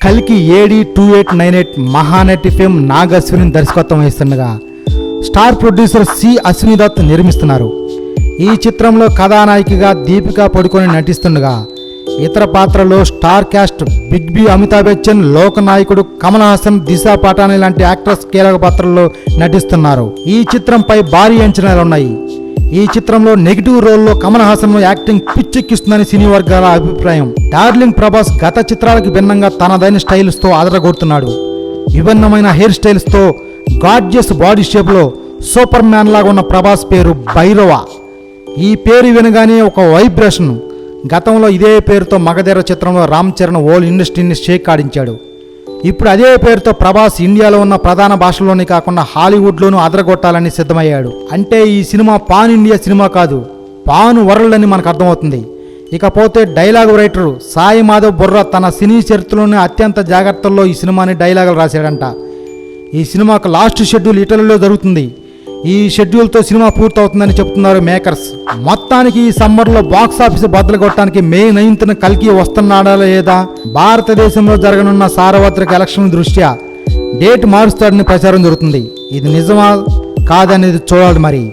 కల్కి A D two eight nine eight Mahanati fame Nag Ashwin దర్శకత్వం వహిస్తుండగా star producer C Ashwini Dutt నిర్మిస్తున్నారు. ఈ చిత్రంలో కథానాయికగా దీపికా పడుకొని నటిస్తుండగా ఇతర పాత్రలో star cast big B Amitabh Bachchan లోకనాయకుడు Kamal Haasan Disha Patani లాంటి యాక్టర్స్ కీలక పాత్రల్లో నటిస్తున్నారు. ఈ చిత్రంపై భారీ అంచనాలు ఉన్నాయి ఈ చిత్రంలో నెగిటివ్ రోల్లో కమల్ హాసన్ యాక్టింగ్ పిచ్చెక్కిస్తుందని సినీ వర్గాల అభిప్రాయం. డార్లింగ్ ప్రభాస్ గత చిత్రాలకు భిన్నంగా తనదైన స్టైల్స్తో అదరగొడుతున్నాడు. విభిన్నమైన హెయిర్ స్టైల్స్తో గాడ్జియస్ బాడీ షేప్లో సూపర్ మ్యాన్ లాగా ఉన్న ప్రభాస్ పేరు భైరవ. ఈ పేరు వినగానే ఒక వైబ్రేషన్. గతంలో ఇదే పేరుతో మగధీర చిత్రంలో రామ్ చరణ్ ఓల్ ఇండస్ట్రీని షేక్ ఆడించాడు. ఇప్పుడు అదే పేరుతో ప్రభాస్ ఇండియాలో ఉన్న ప్రధాన భాషల్లోనే కాకుండా హాలీవుడ్లోనూ అదరగొట్టాలని సిద్ధమయ్యాడు. అంటే ఈ సినిమా పాన్ ఇండియా సినిమా కాదు పాన్ వరల్డ్ అని మనకు అర్థమవుతుంది. ఇకపోతే డైలాగ్ రైటర్ సాయి మాధవ్ బుర్ర తన సినీ చరిత్రలోనే అత్యంత జాగ్రత్తల్లో ఈ సినిమాని డైలాగులు రాశాడంట. ఈ సినిమాకు లాస్ట్ షెడ్యూల్ ఇటలీలో జరుగుతుంది. ఈ షెడ్యూల్తో సినిమా పూర్తవుతుందని చెప్తున్నారు మేకర్స్. మొత్తానికి ఈ సమ్మర్లో బాక్స్ ఆఫీస్ బద్దలు కొట్టడానికి మే నైన్త్న కల్కి వస్తున్నాడా లేదా? భారతదేశంలో జరగనున్న సార్వత్రిక ఎలక్షన్ దృష్ట్యా డేట్ మారుస్తాడని ప్రచారం జరుగుతుంది. ఇది నిజమా? కాదనేది చూడాలి మరి.